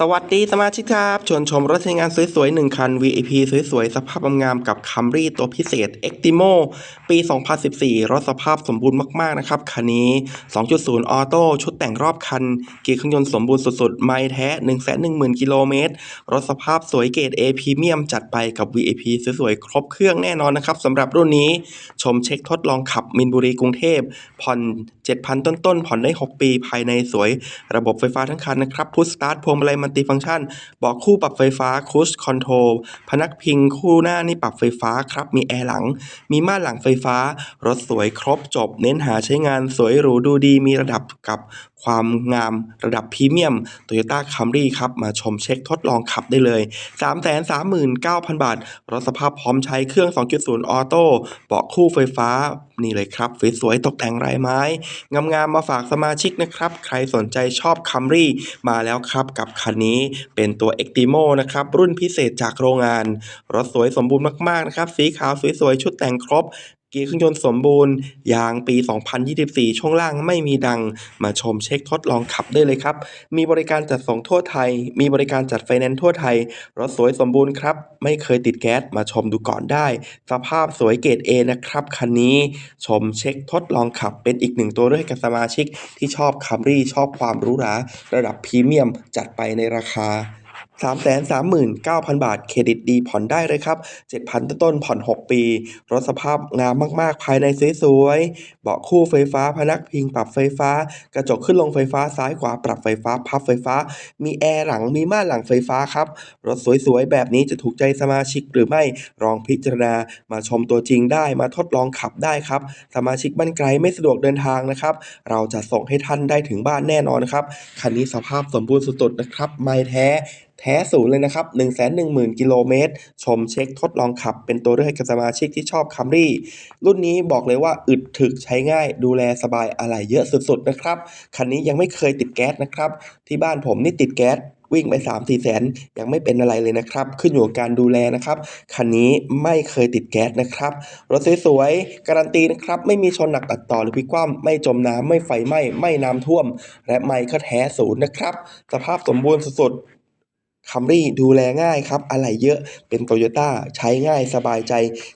สวัสดีสมาชิกครับ ชวนชมรถใช้งานสวยๆ 1 คัน VIP สวยๆ สภาพงามกับ Camry ตัวพิเศษ Extimo ปี 2014 รถสภาพสมบูรณ์มากๆ นะครับ คันนี้ 2.0 ออโต้ชุดแต่งรอบคัน เกียร์เครื่องยนต์สมบูรณ์สุดๆ ไม่แท้ 110,000 กิโลเมตร รถสภาพสวยเกรด A พรีเมียมจัดไปกับ VIP สวยๆ ครบเครื่องแน่นอนนะครับสำหรับรุ่นนี้ ชมเช็คทดลองขับมินบุรีกรุงเทพ ผ่อน 7,000 ต้นๆ ผ่อนได้ 6 ปี ภายในสวย ระบบไฟฟ้าทั้งคันนะครับพุชสตาร์ทพวงมาลัยมันติฟังก์ชัน บอกคู่ปรับไฟฟ้าคูชคอนโทรลพนักพิงคู่หน้านี่ปรับไฟฟ้าครับ มีแอร์หลัง มีม่านหลังไฟฟ้า รถสวยครบจบ เน้นหาใช้งานสวยหรูดูดีมีระดับกับ ความงามระดับพรีเมียม Toyota Camry ครับ มาชมเช็คทดลองขับได้เลย 339,000 บาท รถสภาพพร้อมใช้เครื่อง 2.0 ออโต้ เบาะคู่ไฟฟ้า นี่เลยครับ สวยๆ ตกแต่งลายไม้ งามๆ มาฝากสมาชิกนะครับ ใครสนใจชอบ Camry มาแล้วครับกับคันนี้ เป็นตัว Extimo นะครับ รุ่นพิเศษจากโรงงาน รถสวยสมบูรณ์มากๆ นะครับ สีขาวสวยๆ ชุดแต่งครบ เกียร์เครื่องยนต์สมบูรณ์ ยางปี 2024 ช่วงล่างไม่มีดัง มาชมเช็คทดลองขับได้เลยครับ มีบริการจัดส่งทั่วไทย มีบริการจัดไฟแนนซ์ทั่วไทย รถสวยสมบูรณ์ครับ ไม่เคยติดแก๊ส มาชมดูก่อนได้ สภาพสวยเกรด A นะครับ คันนี้ ชมเช็คทดลองขับ เป็นอีกหนึ่งตัวเลือกให้กับสมาชิกที่ชอบคัมรี่ชอบความหรูหราระดับพรีเมียมจัดไปในราคา 339,000 บาท เครดิตดีผ่อนได้เลยครับ 7,000 ต้นๆผ่อน 6 ปี รถสภาพงามมากๆ ภายในสวยๆ เบาะคู่ไฟฟ้า พนักพิงปรับไฟฟ้า กระจกขึ้นลงไฟฟ้าซ้ายขวาปรับไฟฟ้า พับไฟฟ้า มีแอร์หลังมีม่านหลังไฟฟ้าครับ รถสวยๆ แบบนี้จะถูกใจสมาชิกหรือไม่ลองพิจารณา มาชมตัวจริงได้มาทดลองขับได้ครับ สมาชิกบ้านไกลไม่สะดวกเดินทางนะครับ เราจะส่งให้ท่านได้ถึงบ้านแน่นอนครับคันนี้สภาพสมบูรณ์สุดๆนะครับ ไม่แท้แท้ศูนย์เลยนะครับ1 1 0 0 0 กิโลเมตร ชมเช็คทดลองขับ เป็นตัวเลือกให้กับสมาชิกที่ชอบคัมรี่ รุ่นนี้บอกเลยว่าอึดถึกใช้ง่าย ดูแลสบายอะไรเยอะสุดๆนะครับ คันนี้ยังไม่เคยติดแก๊สนะครับ ที่บ้านผมนี่ติดแก๊สวิ่งไป 3-4 แสน ยังไม่เป็นอะไรเลยนะครับ ขึ้นอยู่กับการดูแลนะครับ คันนี้ไม่เคยติดแก๊สนะครับ รถสวยๆ การันตีนะครับ ไม่มีชนหนักตัดต่อหรือพลิกคว่ำไม่จมน้ำ ไม่ไฟไหม้ ไม่น้ำท่วม และไม่ก็แท้ศูนย์นะครับ สภาพสมบูรณ์สุดๆ คัมรี่ดูแลง่ายครับ อะไหล่เยอะเป็นโตโยต้าใช้ง่ายสบายใจ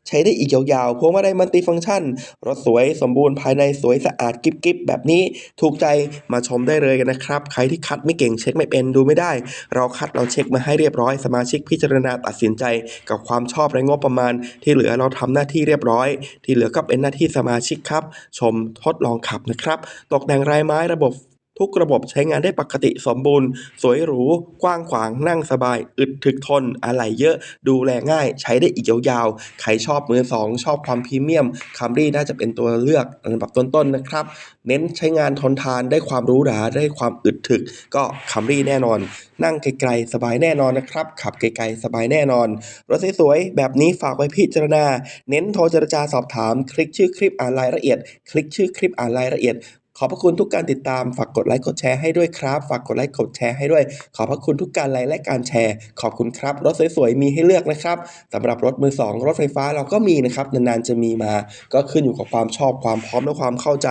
ใช้ได้อีกยาวๆพวงมาลัยมัลติฟังก์ชัน รถสวยสมบูรณ์ภายในสวยสะอาดกิ๊บๆแบบนี้ถูกใจมาชมได้เลยกันนะครับ ใครที่คัดไม่เก่งเช็คไม่เป็นดูไม่ได้ เราคัดเราเช็คมาให้เรียบร้อยสมาชิกพิจารณาตัดสินใจ กับความชอบและงบประมาณ ที่เหลือเราทำหน้าที่เรียบร้อย ที่เหลือก็เป็นหน้าที่สมาชิกครับ ชมทดลองขับนะครับ ตกแต่งลายไม้ระบบ ทุกระบบใช้งานได้ปกติสมบูรณ์ สวยหรู กว้างขวาง นั่งสบาย อึดถึกทน อะไหล่เยอะ ดูแลง่าย ใช้ได้อีกยาวๆ ใครชอบมือสองชอบความพรีเมียมคัมรี่น่าจะเป็นตัวเลือกอันดับต้นๆนะครับ เน้นใช้งานทนทานได้ความรู้หราได้ความอึดถึก ก็คัมรี่แน่นอน นั่งไกลๆ สบายแน่นอนนะครับ ขับไกลๆ สบายแน่นอน รถสวยๆ แบบนี้ฝากไว้พิจารณา เน้นโทรเจรจาสอบถาม คลิกชื่อคลิปอ่านรายละเอียด คลิกชื่อคลิปอ่านรายละเอียด ขอบพระคุณทุกการติดตาม ฝากกดไลค์กดแชร์ให้ด้วยครับ ฝากกดไลค์กดแชร์ให้ด้วย ขอบพระคุณทุกการไลค์และการแชร์ ขอบคุณครับ รถสวยๆ มีให้เลือกนะครับสำหรับรถมือสองรถไฟฟ้าเราก็มีนะครับ นานๆจะมีมา ก็ขึ้นอยู่กับความชอบความพร้อมและความเข้าใจ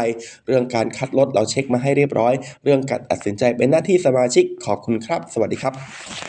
เรื่องการคัดรถเราเช็คมาให้เรียบร้อย เรื่องการตัดสินใจเป็นหน้าที่สมาชิก ขอบคุณครับ สวัสดีครับ